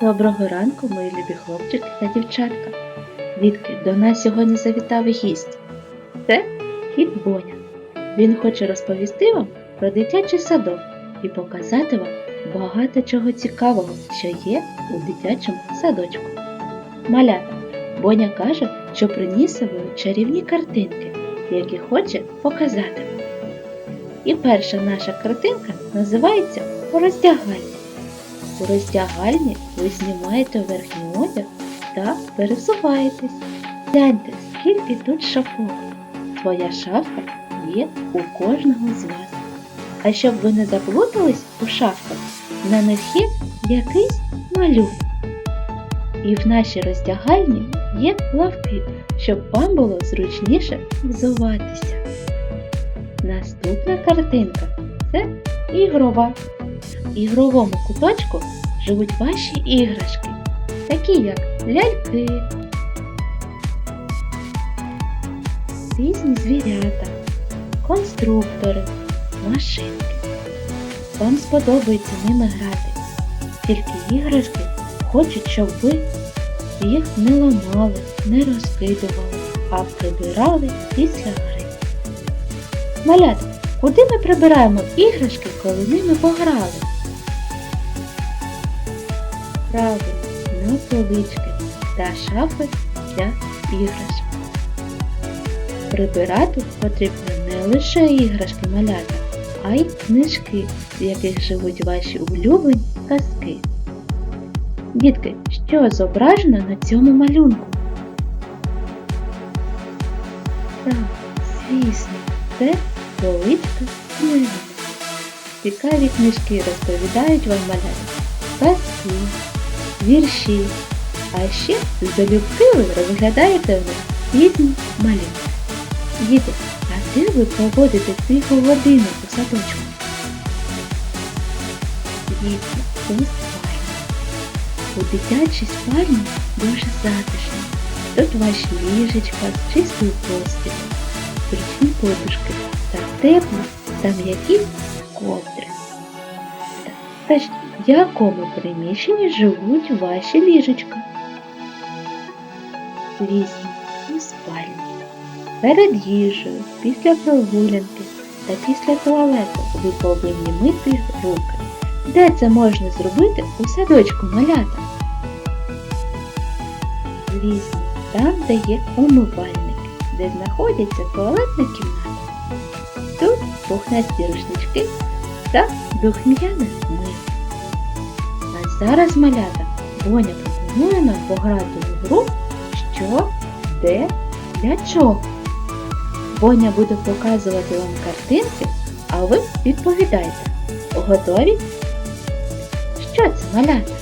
Доброго ранку, мої любі хлопчики та дівчатка. Дітки, до нас сьогодні завітав гість. Це кіт Боня. Він хоче розповісти вам про дитячий садок і показати вам багато чого цікавого, що є у дитячому садочку. Малята, Боня каже, що приніс собою чарівні картинки, які хоче показати. І перша наша картинка називається Роздягальня. У роздягальні ви знімаєте верхній одяг та пересуваєтесь. Гляньте, скільки тут шафок. Твоя шафа є у кожного з вас. А щоб ви не заплутались у шафках, на них є якийсь малюнок. І в нашій роздягальні є лавки, щоб вам було зручніше взуватися. Наступна картинка це ігрова. В ігровому куточку живуть ваші іграшки, такі як ляльки, різні звірята, конструктори, машинки. Вам сподобається ними грати, тільки іграшки хочуть, щоб ви їх не ламали, не розкидували, а прибирали після гри. Малята, куди ми прибираємо іграшки, коли ними пограли? Правильно, на полички та шафи для іграшок. Прибирати потрібно не лише іграшки малята, а й книжки, в яких живуть ваші улюблені казки. Дітки, що зображено на цьому малюнку? Так, звісно, це поличка книги. Цікаві книжки розповідають вам малята казки, вірші, а ще залюбки ви розглядаєте в них різні малюнки. Діти, а де ви проводите тиху годину у садочку? Звісно, у спальні. У дитячій спальні дуже затишно. Тут ваші ліжечка з чистою постілю, зручні подушки та теплі та м'які ковдри. Та ж в якому приміщенні живуть ваші ліжечка? Звісно, у спальні. Перед їжею, після прогулянки та після туалету ви повинні мити руки. Де це можна зробити у садочку малята? Звісно, там, де є умивальники, де знаходиться туалетна кімната. Тут пухнасті рушнички та духм'яне зараз малята Боня пропонує нам пограти в гру що, де, для чого. Боня буде показувати вам картинки, а ви відповідаєте. Готові? Що це малята?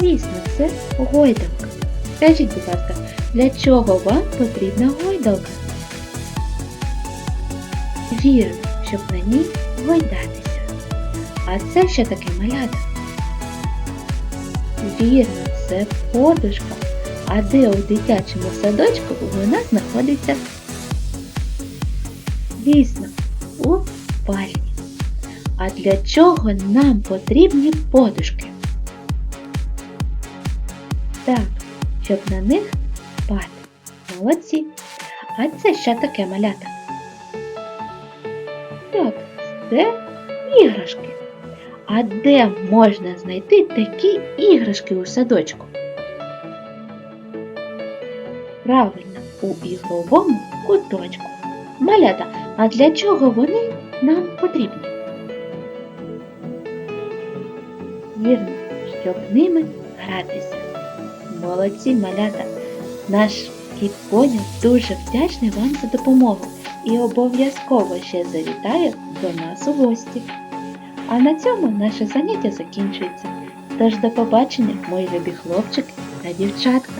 Звісно, це гойдалка. Скажіть, будь ласка, для чого вам потрібна гойдалка? Вірно, щоб на ній гойдатися. А це що таке малята? Вірно, це подушка. А де у дитячому садочку вона знаходиться? Дійсно, у спальні. А для чого нам потрібні подушки? Так, щоб на них спати. Молодці. А це що таке малята? Так, це іграшки. А де можна знайти такі іграшки у садочку? Правильно, у ігровому куточку. Малята, а для чого вони нам потрібні? Вірно, щоб ними гратися. Молодці малята! Наш кіт Поня дуже вдячний вам за допомогу і обов'язково ще завітає до нас у гості. А на цьому наше заняття закінчується. Тож до побачення, мої любі хлопчики та дівчатка!